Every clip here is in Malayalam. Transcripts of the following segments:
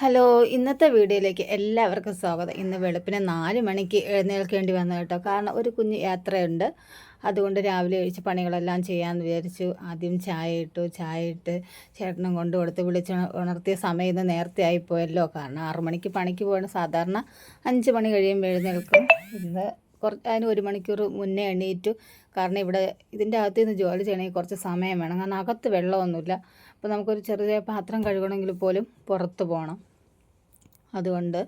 ഹലോ ഇന്നത്തെ വീഡിയോയിലേക്ക് എല്ലാവർക്കും സ്വാഗതം. ഇന്ന് വെളുപ്പിന് നാല് മണിക്ക് എഴുന്നേൽക്കേണ്ടി വന്നു കേട്ടോ. കാരണം ഒരു കുഞ്ഞ് യാത്രയുണ്ട്. അതുകൊണ്ട് രാവിലെ ഒഴിച്ച് പണികളെല്ലാം ചെയ്യാമെന്ന് വിചാരിച്ചു. ആദ്യം ചായ ഇട്ടു. ചായ ഇട്ട് ചേട്ടനും കൊണ്ട് കൊടുത്ത് വിളിച്ച് ഉണർത്തിയ സമയം ഇന്ന് നേരത്തെ ആയിപ്പോയല്ലോ കാരണം ആറു മണിക്ക് പണിക്ക് പോകണം സാധാരണ അഞ്ച് മണി കഴിയുമ്പോൾ എഴുന്നേൽക്കും. ഇന്ന് കുറച്ച് അതിന് ഒരു മണിക്കൂർ മുന്നേ എണീറ്റു. കാരണം ഇവിടെ ഇതിന്റെ അകത്ത് നിന്ന് ജോലി ചെയ്യണമെങ്കിൽ കുറച്ച് സമയം വേണം. കാരണം അകത്ത് വെള്ളമൊന്നുമില്ല. അപ്പോൾ നമുക്കൊരു ചെറിയ പാത്രം കഴുകണമെങ്കിൽ പോലും പുറത്ത് പോകണം അതുകൊണ്ട്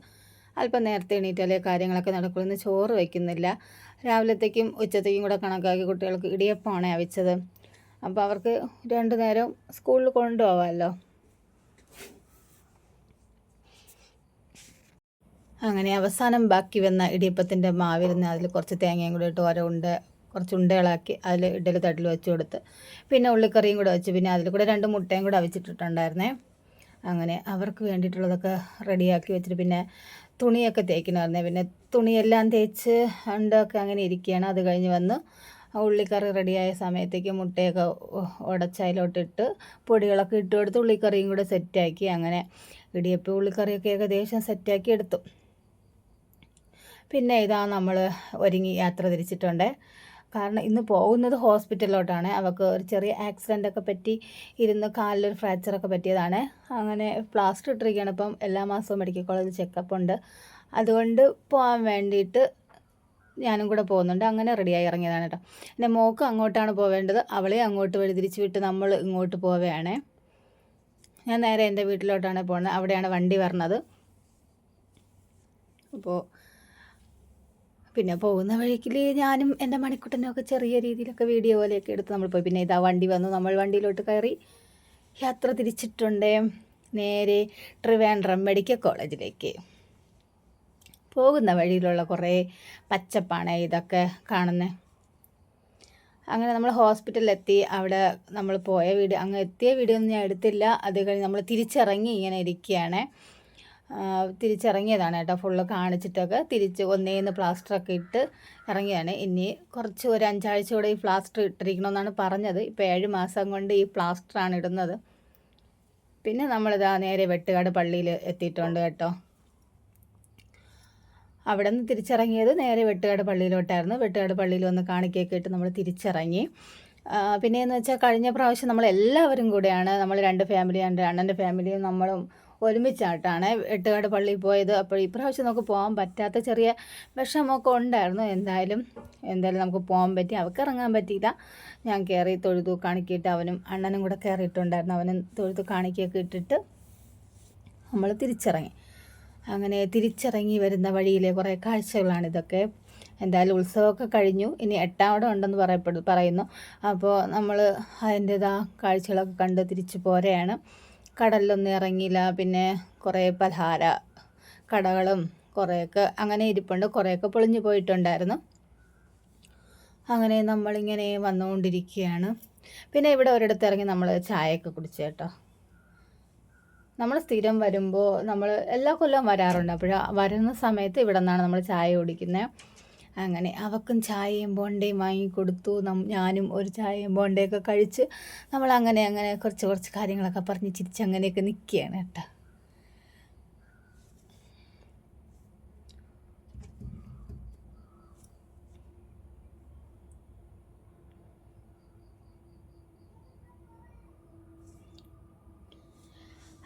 അല്പം നേരത്തെ എണീറ്റാലേ കാര്യങ്ങളൊക്കെ നടക്കുള്ളൂ. ഇന്ന് ചോറ് വയ്ക്കുന്നില്ല രാവിലത്തേക്കും ഉച്ചത്തേക്കും കൂടെ കണക്കാക്കി കുട്ടികൾക്ക് ഇടിയപ്പമാണ് അവിച്ചത് അപ്പോൾ അവർക്ക് രണ്ടു നേരം സ്കൂളിൽ കൊണ്ടുപോകാമല്ലോ അങ്ങനെ അവസാനം ബാക്കി വന്ന ഇടിയപ്പത്തിന്റെ മാവിരുന്ന് അതിൽ കുറച്ച് തേങ്ങയും കൂടി ഇട്ട് ഓരോ ഉണ്ട കുറച്ച് ഉണ്ടകളാക്കി അതിൽ ഇഡലി തട്ടിൽ വെച്ച് കൊടുത്ത് പിന്നെ ഉള്ളിക്കറിയും കൂടെ വെച്ച് പിന്നെ അതിൽ കൂടെ രണ്ട് മുട്ടയും കൂടെ അവിച്ചിട്ടിട്ടുണ്ടായിരുന്നേ. അങ്ങനെ അവർക്ക് വേണ്ടിയിട്ടുള്ളതൊക്കെ റെഡിയാക്കി വെച്ചിട്ട് പിന്നെ തുണിയൊക്കെ തേക്കണമായിരുന്നേ പിന്നെ തുണിയെല്ലാം തേച്ച് ഉണ്ടൊക്കെ അങ്ങനെ ഇരിക്കുകയാണ്. അത് കഴിഞ്ഞ് വന്ന് ഉള്ളിക്കറി റെഡിയായ സമയത്തേക്ക് മുട്ടയൊക്കെ ഉടച്ചതിലോട്ടിട്ട് പൊടികളൊക്കെ ഇട്ട് കൊടുത്ത് ഉള്ളിക്കറിയും കൂടെ സെറ്റാക്കി അങ്ങനെ ഇടിയപ്പം ഉള്ളിക്കറിയൊക്കെ ഏകദേശം സെറ്റാക്കി എടുത്തു. പിന്നെ ഇതാ നമ്മൾ ഒരുങ്ങി യാത്ര തിരിച്ചിട്ടുണ്ട്. കാരണം ഇന്ന് പോകുന്നത് ഹോസ്പിറ്റലിലോട്ടാണ്. അവൾക്ക് ഒരു ചെറിയ ആക്സിഡന്റ് ഒക്കെ പറ്റി ഇരുന്ന് കാലിലൊരു ഫ്രാക്ചറൊക്കെ പറ്റിയതാണ്. അങ്ങനെ പ്ലാസ്റ്റർ ഇട്ടിരിക്കുകയാണ്. ഇപ്പം എല്ലാ മാസവും മെഡിക്കൽ കോളേജിൽ ചെക്കപ്പ് ഉണ്ട്. അതുകൊണ്ട് പോകാൻ വേണ്ടിയിട്ട് ഞാനും കൂടെ പോകുന്നുണ്ട്. അങ്ങനെ റെഡിയായി ഇറങ്ങിയതാണ് കേട്ടോ പിന്നെ മോക്ക് അങ്ങോട്ടാണ് പോവേണ്ടത്. അവളെ അങ്ങോട്ട് വഴി തിരിച്ച് വിട്ട് നമ്മൾ ഇങ്ങോട്ട് പോവുകയാണ് ഞാൻ നേരെ എന്റെ വീട്ടിലോട്ടാണ് പോകുന്നത്. അവിടെയാണ് വണ്ടി വരണത്. അപ്പോൾ പിന്നെ പോകുന്ന വഴിക്കിൽ ഞാനും എന്റെ മണിക്കുട്ടനും ഒക്കെ ചെറിയ രീതിയിലൊക്കെ വീഡിയോ പോലെയൊക്കെ എടുത്ത് നമ്മൾ പോയി. പിന്നെ ഇതാ വണ്ടി വന്നു. നമ്മൾ വണ്ടിയിലോട്ട് കയറി യാത്ര തിരിച്ചിട്ടുണ്ട്. നേരെ ട്രിവാൻഡ്രം മെഡിക്കൽ കോളേജിലേക്ക്. പോകുന്ന വഴിയിലുള്ള കുറേ പച്ചപ്പാണ് ഇതൊക്കെ കാണുന്നത് അങ്ങനെ നമ്മൾ ഹോസ്പിറ്റലിലെത്തി. അവിടെ നമ്മൾ പോയ വീട് അങ്ങ് എത്തിയ വീഡിയോ ഒന്നും ഞാൻ എടുത്തില്ല. അത് കഴിഞ്ഞ് നമ്മൾ തിരിച്ചിറങ്ങി ഇങ്ങനെ ഇരിക്കുകയാണ്. തിരിച്ചിറങ്ങിയതാണ് കേട്ടോ. ഫുള്ള് കാണിച്ചിട്ടൊക്കെ തിരിച്ച് ഒന്നേന്ന് പ്ലാസ്റ്ററൊക്കെ ഇട്ട് ഇറങ്ങിയതാണ്. ഇനി കുറച്ച് ഒരു അഞ്ചാഴ്ച കൂടെ ഈ പ്ലാസ്റ്റർ ഇട്ടിരിക്കണമെന്നാണ് പറഞ്ഞത്. ഇപ്പോൾ ഏഴ് മാസം കൊണ്ട് ഈ പ്ലാസ്റ്ററാണ് ഇടുന്നത്. പിന്നെ നമ്മളിതാ നേരെ വെട്ടുകാട് പള്ളിയിൽ എത്തിയിട്ടുണ്ട് കേട്ടോ. അവിടെ നിന്ന് തിരിച്ചിറങ്ങിയത് നേരെ വെട്ടുകാട് പള്ളിയിലോട്ടായിരുന്നു. വെട്ടുകാട് പള്ളിയിൽ വന്ന് കാണിക്കൊക്കെ ഇട്ട് നമ്മൾ തിരിച്ചിറങ്ങി. പിന്നെയെന്ന് വെച്ചാൽ കഴിഞ്ഞ പ്രാവശ്യം നമ്മൾ എല്ലാവരും കൂടെയാണ്. നമ്മൾ രണ്ട് ഫാമിലി ഉണ്ട് അണ്ണന്റെ ഫാമിലിയും നമ്മളും ഒരുമിച്ചായിട്ടാണ് എട്ടുകാട് പള്ളിയിൽ പോയത്. അപ്പോൾ ഇപ്രാവശ്യം നമുക്ക് പോകാൻ പറ്റാത്ത ചെറിയ വിഷമമൊക്കെ ഉണ്ടായിരുന്നു. എന്തായാലും എന്തായാലും നമുക്ക് പോകാൻ പറ്റി. അവൾക്ക് ഇറങ്ങാൻ പറ്റിയില്ല. ഞാൻ കയറി തൊഴുതു കാണിക്കിയിട്ട് അവനും അണ്ണനും കൂടെ കയറിയിട്ടുണ്ടായിരുന്നു. അവനും തൊഴുതു കാണിക്കൊക്കെ ഇട്ടിട്ട് നമ്മൾ തിരിച്ചിറങ്ങി. അങ്ങനെ തിരിച്ചിറങ്ങി വരുന്ന വഴിയിലെ കുറേ കാഴ്ചകളാണ് ഇതൊക്കെ. എന്തായാലും ഉത്സവമൊക്കെ കഴിഞ്ഞു. ഇനി എട്ടാം ഉണ്ടെന്ന് പറയപ്പെടു പറയുന്നു. അപ്പോൾ നമ്മൾ അതിന്റെതാ കാഴ്ചകളൊക്കെ കണ്ട് തിരിച്ചു പോരെയാണ് കടലിലൊന്നും ഇറങ്ങിയില്ല. പിന്നെ കുറേ പലഹാര കടകളും കുറേയൊക്കെ അങ്ങനെ ഇരിപ്പുണ്ട്. കുറേയൊക്കെ പൊളിഞ്ഞു പോയിട്ടുണ്ടായിരുന്നു. അങ്ങനെ നമ്മളിങ്ങനെ വന്നുകൊണ്ടിരിക്കുകയാണ്. പിന്നെ ഇവിടെ ഒരിടത്ത് ഇറങ്ങി നമ്മൾ ചായയൊക്കെ കുടിച്ചു കേട്ടോ. നമ്മൾ സ്ഥിരം വരുമ്പോൾ നമ്മൾ എല്ലാ കൊല്ലം വരാറുണ്ട്. അപ്പോൾ വരുന്ന സമയത്ത് ഇവിടെ നിന്നാണ് നമ്മൾ ചായ കുടിക്കുന്നത്. അങ്ങനെ അവക്കും ചായയും ബോണ്ടയും വാങ്ങിക്കൊടുത്തു. ഞാനും ഒരു ചായയും ബോണ്ടയൊക്കെ കഴിച്ച് നമ്മൾ അങ്ങനെ അങ്ങനെ കുറച്ച് കുറച്ച് കാര്യങ്ങളൊക്കെ പറഞ്ഞ് ചിരിച്ച് അങ്ങനെയൊക്കെ നിൽക്കുകയാണ് കേട്ടോ.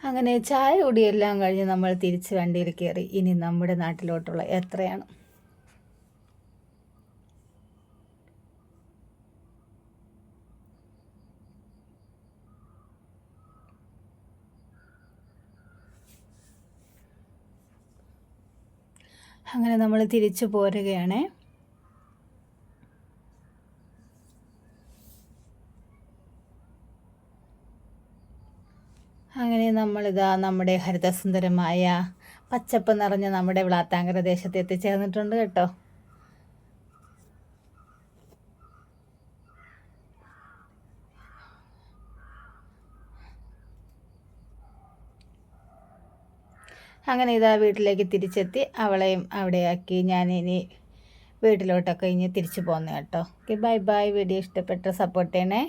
അങ്ങനെ ചായ കുടിയെല്ലാം കഴിഞ്ഞ് നമ്മൾ തിരിച്ച് വണ്ടിയിൽ കയറി. ഇനി നമ്മുടെ നാട്ടിലോട്ടുള്ള യാത്രയാണ്. അങ്ങനെ നമ്മൾ തിരിച്ചു പോരുകയാണ്. അങ്ങനെ നമ്മളിതാ നമ്മുടെ ഹരിതസുന്ദരമായ പച്ചപ്പ് നിറഞ്ഞ നമ്മുടെ വിളാത്താങ്കര ദേശത്ത് എത്തിച്ചേർന്നിട്ടുണ്ട് കേട്ടോ. അങ്ങനെ ഇതാ വീട്ടിലേക്ക് തിരിച്ചെത്തി. അവളെയും അവിടെയാക്കി. ഞാനിനി വീട്ടിലോട്ടൊക്കെ ഇനി തിരിച്ചു പോന്നു കേട്ടോ. ഓക്കെ ബൈ ബൈ വീഡിയോ ഇഷ്ടപ്പെട്ട സപ്പോർട്ട് ചെയ്യണേ.